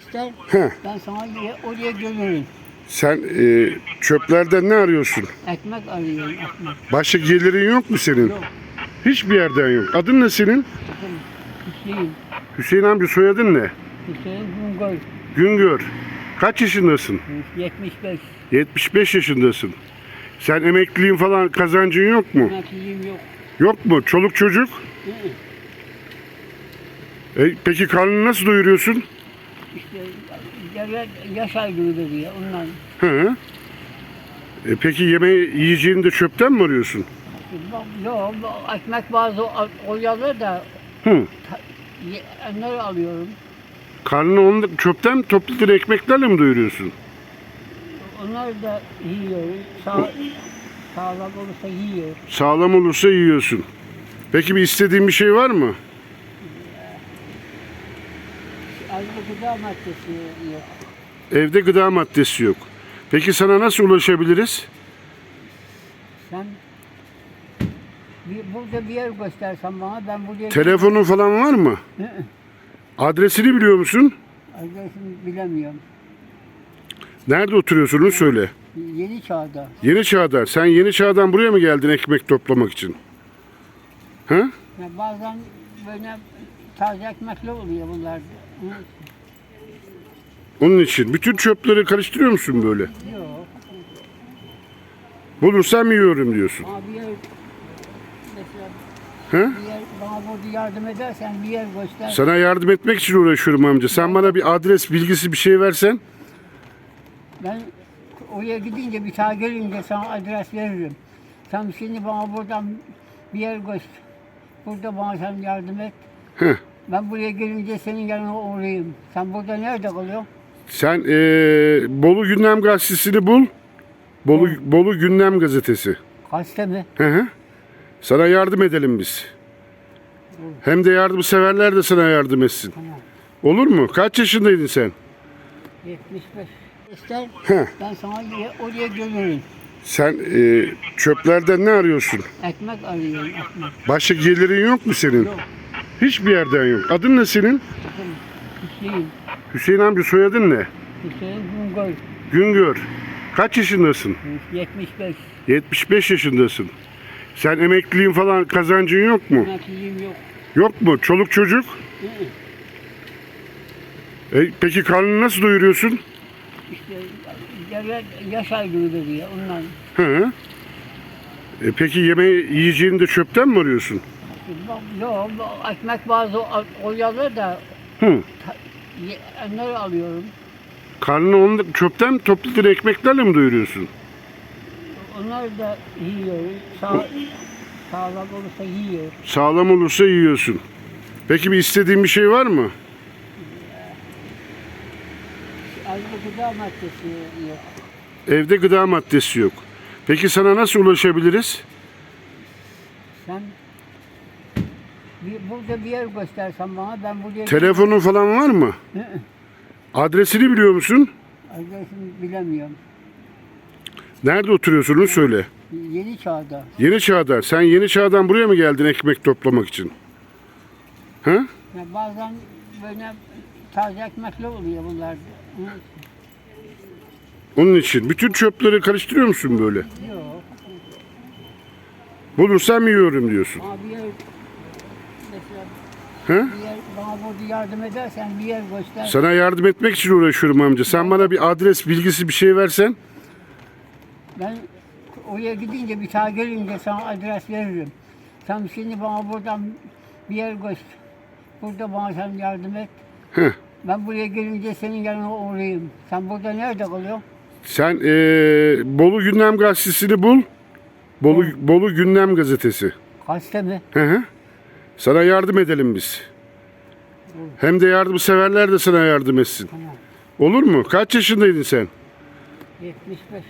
İster Heh. ben sana ye- oraya gelirim. Sen e, çöplerden ne arıyorsun? Ekmek arıyorum ekmek. Başka gelirin yok mu senin? Yok. Hiçbir yerden yok. Adın ne senin? Bakın Hüseyin. Hüseyin amca soyadın ne? Hüseyin Güngör. Güngör. Kaç yaşındasın? 75. 75 yaşındasın. Sen emekliliğin falan kazancın yok mu? Emekliliğim yok. Yok mu? Çoluk çocuk? Hı. E, peki karnını nasıl doyuruyorsun? İşte devlet yaş ayrılığı veriyor ondan. Hı. E, peki yemeği yiyeceğini de çöpten mi arıyorsun? Yok ekmek bazı koyuyorlar da Hı. onları alıyorum. Karnını onu çöpten topladığın ekmeklerle mi doyuruyorsun? Onları da yiyorum. Sağ, sağlam olursa yiyor. Sağlam olursa yiyorsun. Peki bir istediğin bir şey var mı? Gıda maddesi yok. Evde gıda maddesi yok. Peki sana nasıl ulaşabiliriz? Sen bir, burada bir yer göstersen bana ben buraya... Telefonun falan var mı? Hı hı. Adresini biliyor musun? Adresini bilemiyorum. Nerede oturuyorsun onu söyle. Yeni çağda. Yeni Çağ'da. Sen Yeni Çağ'dan buraya mı geldin ekmek toplamak için? Ha? Ya bazen böyle taze ekmekler oluyor bunlar. Hı? Onun için. Bütün çöpleri karıştırıyor musun böyle? Yok. Bulursam yiyorum diyorsun. Ama bir yer mesela Ha? bir yer bana burada yardım edersen bir yer göster. Sana yardım etmek için uğraşıyorum amca. Sen bana bir adres bilgisi bir şey versen. Ben oraya gidince bir daha gelince sana adres veririm. Sen şimdi bana buradan bir yer göster. Burada bana sen yardım et. Heh. Ben buraya gelince senin yanına uğrayayım. Sen burada nerede kalıyorsun? Sen eee, Bolu Gündem Gazetesi'ni bul. Bolu, Bolu Gündem Gazetesi. Gazete mi? Hı hı. Sana yardım edelim biz. Hem de yardımseverler de sana yardım etsin. Tamam. Olur mu? Kaç yaşındaydın sen? 75. İster Heh. ben sana oraya gelirim. Sen eee, çöplerden ne arıyorsun? Ekmek arıyorum ekmek. Başka gelirin yok mu senin? Yok. Hiçbir yerden yok. Adın ne senin? Hüseyin. Hüseyin amca soyadın ne? Hüseyin Güngör. Güngör. Kaç yaşındasın? 75. 75 yaşındasın. Sen emekliliğin falan kazancın yok mu? Emekliliğim yok. Yok mu? Çoluk çocuk? Hı hı. E, peki karnını nasıl doyuruyorsun? İşte devlet yaş ayrılığı veriyor ondan. Hı. E, peki yemeği yiyeceğini de çöpten mi arıyorsun? Yok ekmek bazı koyuyorlar da Hı. Onları alıyorum. Karnını onu çöpten topladığın ekmeklerle mi doyuruyorsun? Onları da yiyorum. Sağ, sağlam olursa yiyor. Sağlam olursa yiyorsun. Peki bir istediğin bir şey var mı? Ayrıca gıda maddesi yok. Evde gıda maddesi yok. Peki sana nasıl ulaşabiliriz? Sen bir, burada bir yer göstersen bana ben buraya... Telefonun falan var mı? Hı hı. Adresini biliyor musun? Adresini bilemiyorum. Nerede oturuyorsun onu söyle. Yeni çağda. Yeni Çağ'da. Sen Yeni Çağ'dan buraya mı geldin ekmek toplamak için? Ha? Ya bazen böyle taze ekmekler oluyor bunlar. Hı? Onun için. Bütün çöpleri karıştırıyor musun böyle? Yok. Bulursam yiyorum diyorsun. Ama bir yer bana burada yardım edersen bir yer göster. Sana yardım etmek için uğraşıyorum amca. Sen bana bir adres bilgisi bir şey versen. Ben oraya gidince bir daha gelince sana adres veririm. Sen şimdi bana buradan bir yer göster. Burada bana sen yardım et. Heh. Ben buraya gelince senin yanına uğrayayım. Sen burada nerede kalıyorsun? Sen eee, Bolu Gündem Gazetesi'ni bul. Bolu, Bolu Gündem Gazetesi. Gazete mi? Hı hı. Sana yardım edelim biz. Hem de yardımseverler de sana yardım etsin. Tamam. Olur mu? Kaç yaşındaydın sen? 75.